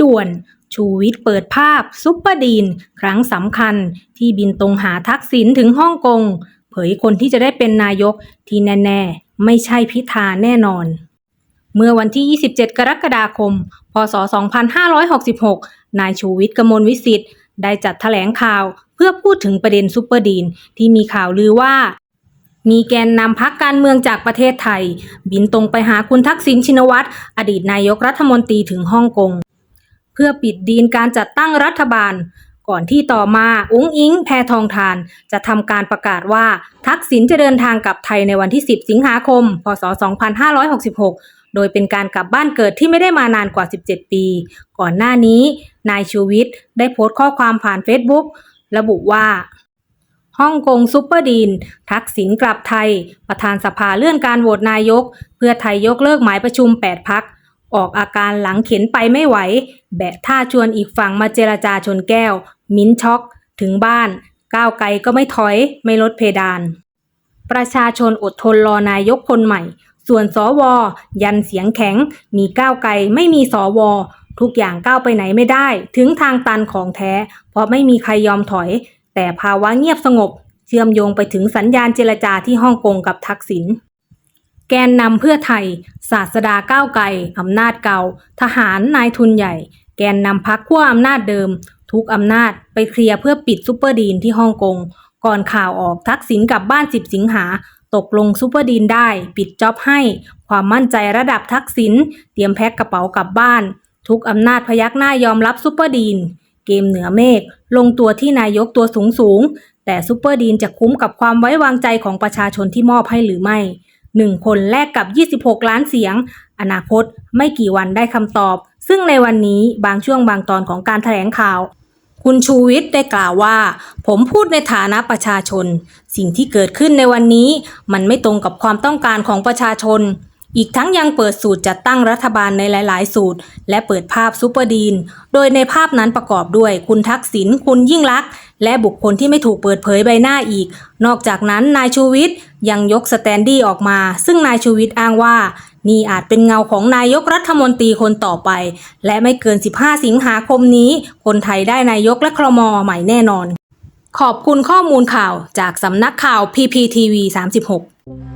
ด่วน ชูวิทย์เปิดภาพ ซุปเปอร์ดีน ครั้งสำคัญที่บินตรงหาทักษิณถึงฮ่องกง เผยคนที่จะได้เป็นนายกที่แน่ๆ ไม่ใช่พิธาแน่นอน เมื่อวันที่ 27 กรกฎาคม พศ 2566 นายชูวิทย์กมลวิสิทธิ์ได้จัดแถลงข่าวเพื่อพูดถึงประเด็นซุปเปอร์ดีนที่มีข่าวลือว่ามีแกนนำพักการเมืองจากประเทศไทย บินตรงไปหาคุณทักษิณชินวัตรอดีตนายกรัฐมนตรีถึงฮ่องกง เพื่อปิดดีลการจัดตั้งรัฐบาล ก่อนที่ต่อมาอุ้งอิง แพทองทาน จะทำการประกาศว่าทักษิณจะเดินทางกลับไทยในวันที่ 10 สิงหาคม พศ 2566 โดยเป็นการกลับบ้านเกิดที่ไม่ได้มานานกว่า 17 ปี ก่อนหน้านี้ นายชูวิทย์ได้โพสต์ข้อความผ่านเฟซบุ๊กระบุว่าฮ่องกงซุปเปอร์ดีน ทักษิณกลับไทย ประธานสภาเลื่อนการโหวตนายก เพื่อไทยยกเลิกหมายประชุม 8 พัก ออกอาการหลังเข็นไปไม่ไหว แบะท่าชวนอีกฝั่งมาเจรจาชนแก้ว มิ้นช็อก ถึงบ้าน ก้าวไกลก็ไม่ถอยไม่ลดเพดาน ประชาชนอดทนรอนายกคนใหม่ ส่วนสวยันเสียงแข็ง มีก้าวไกลไม่มีสวทุกอย่างก้าวไปไหนไม่ได้ ถึงทางตันของแท้ เพราะไม่มีใครยอมถอย แต่ภาวะเงียบสงบ เชื่อมโยงไปถึงสัญญาณเจรจาที่ฮ่องกงกับทักษิณ แกนนำเพื่อไทย ศาสดาก้าวไกลอำนาจเก่า ทหารนายทุนใหญ่ แกนนำพักขั้วอำนาจเดิม ทุกอำนาจไปเคลียร์เพื่อปิดซุปเปอร์ดีนที่ฮ่องกง ก่อนข่าวออกทักษิณกลับบ้าน 10 สิงหา ตกลงซุปเปอร์ดีนได้ ปิดจ็อบให้ ความมั่นใจระดับทักษิณเตรียมแพ็คกระเป๋ากลับบ้าน ทุกอำนาจพยักหน้ายอมรับซุปเปอร์ดีน เกมเหนือเมฆลงตัวที่นายกตัวสูงสูงแต่ซุปเปอร์ดีนจะคุ้มกับความไว้วางใจของประชาชนที่มอบให้หรือไม่ หนึ่งคนแลกกับ 26 ล้านเสียง อนาคตไม่กี่วันได้คำตอบ ซึ่งในวันนี้บางช่วงบางตอนของการแถลงข่าว คุณชูวิทย์ได้กล่าวว่า ผมพูดในฐานะประชาชน สิ่งที่เกิดขึ้นในวันนี้ มันไม่ตรงกับความต้องการของประชาชน อีกทั้งยังเปิดสูตรจัดตั้งรัฐบาลในหลาย ๆ สูตร และเปิดภาพซูเปอร์ดีน โดยในภาพนั้นประกอบด้วยคุณทักษิณคุณยิ่งลักษณ์ และบุคคลที่ไม่ถูกเปิดเผยใบหน้าอีก นอกจากนั้นนายชูวิทย์ยังยกสแตนดี้ออกมา ซึ่งนายชูวิทย์อ้างว่า นี่อาจเป็นเงาของนายกรัฐมนตรีคนต่อไป และไม่เกิน 15 สิงหาคมนี้ คนไทยได้นายกและครมใหม่แน่นอน ขอบคุณข้อมูลข่าวจากสำนักข่าว PPTV 36